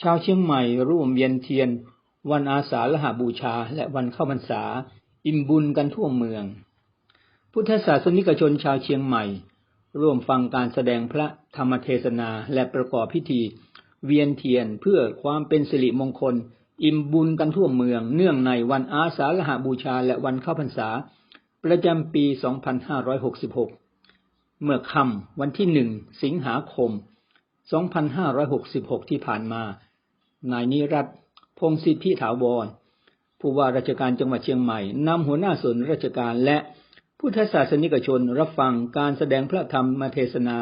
ชาวเชียงใหม่ร่วมเวียนเทียน วันอาสาฬหบูชา และวันเข้าพรรษา อิ่มบุญกันทั่วเมือง พุทธศาสนิกชนชาวเชียงใหม่ ร่วมฟังการแสดงพระธรรมเทศนาและประกอบพิธี เวียนเทียนเพื่อความเป็นสิริมงคล อิ่มบุญกันทั่วเมือง เนื่องในวันอาสาฬหบูชา และวันเข้าพรรษา ประจำปี 2566 เมื่อค่ำวันที่หนึ่งสิงหาคม 2566 ที่ผ่านมา นายนิรัตพงศิษฐิถาวร ผู้ว่าราชการจังหวัดเชียงใหม่นำหัวหน้าส่วนราชการและพุทธศาสนิกชนรับฟังการแสดงพระธรรมเทศนา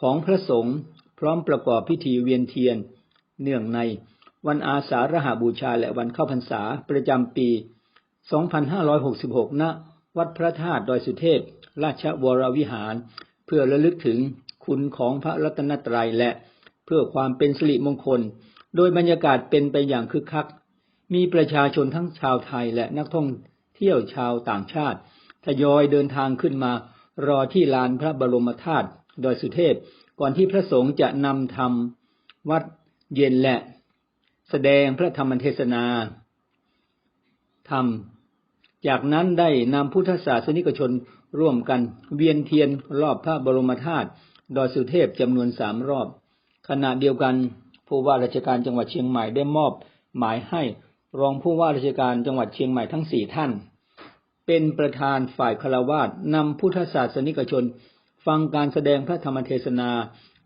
ของพระสงฆ์พร้อมประกอบพิธีเวียนเทียน เนื่องในวันอาสาฬหบูชาและวันเข้าพรรษาประจำปี 2566 ณ วัดพระธาตุดอยสุเทพ ราชวรวิหาร เพื่อระลึกถึงคุณของพระรัตนตรัยและเพื่อความเป็นสิริมงคล โดยบรรยากาศเป็นไปอย่างคึกคัก มีประชาชนทั้งชาวไทยและนักท่องเที่ยวชาวต่างชาติทยอยเดินทางขึ้นมารอที่ลานพระบรมธาตุดอยสุเทพ ก่อนที่พระสงฆ์จะนำธรรมวัดเย็นและ แสดงพระธรรมเทศนาธรรม จากนั้นได้นำพุทธศาสนิกชนร่วมกันเวียนเทียนรอบพระบรมธาตุดอยสุเทพจำนวนสามรอบ ขณะเดียวกัน ผู้ว่าราชการจังหวัดเชียงใหม่ได้มอบหมายให้รองผู้ว่าราชการจังหวัดเชียงใหม่ทั้งสี่ท่าน เป็นประธานฝ่ายคารวาสนำพุทธศาสนิกชน ฟังการแสดงพระธรรมเทศนา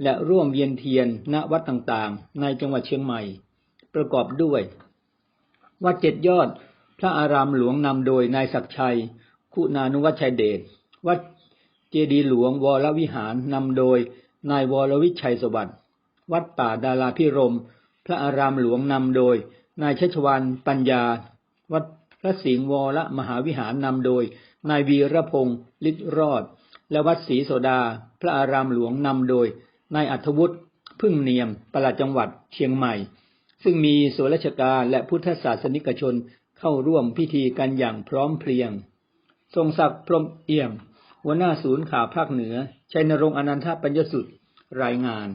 และร่วมเวียนเทียนณวัดต่างๆ ในจังหวัดเชียงใหม่ ประกอบด้วย วัดเจ็ดยอด พระอารามหลวงนำโดยนายศักชัย คุณานุวัชชัยเดชวัดเจดีหลวงวรวิหารนำโดยนายวรวิชัยสวัสดิ์ วัดป่าดาราพิรม พระอารามหลวงนำโดย นายชัชวันปัญญา วัดพระสิงห์วรมหาวิหารนำโดย นายวีรพงศ์ฤทธิรอด และวัดศรีโสดา พระอารามหลวงนำโดย นายอัธวุฒิพึ่งเนียมปลัดจังหวัดเชียงใหม่ ซึ่งมีส่วนราชการและพุทธศาสนิกชนเข้าร่วมพิธีกันอย่างพร้อมเพรียง ทรงศักดิ์พรมเอี่ยมหัวหน้าศูนย์ข่าวภาคเหนือชัยนรงค์อนันทปัญญสุดรายงาน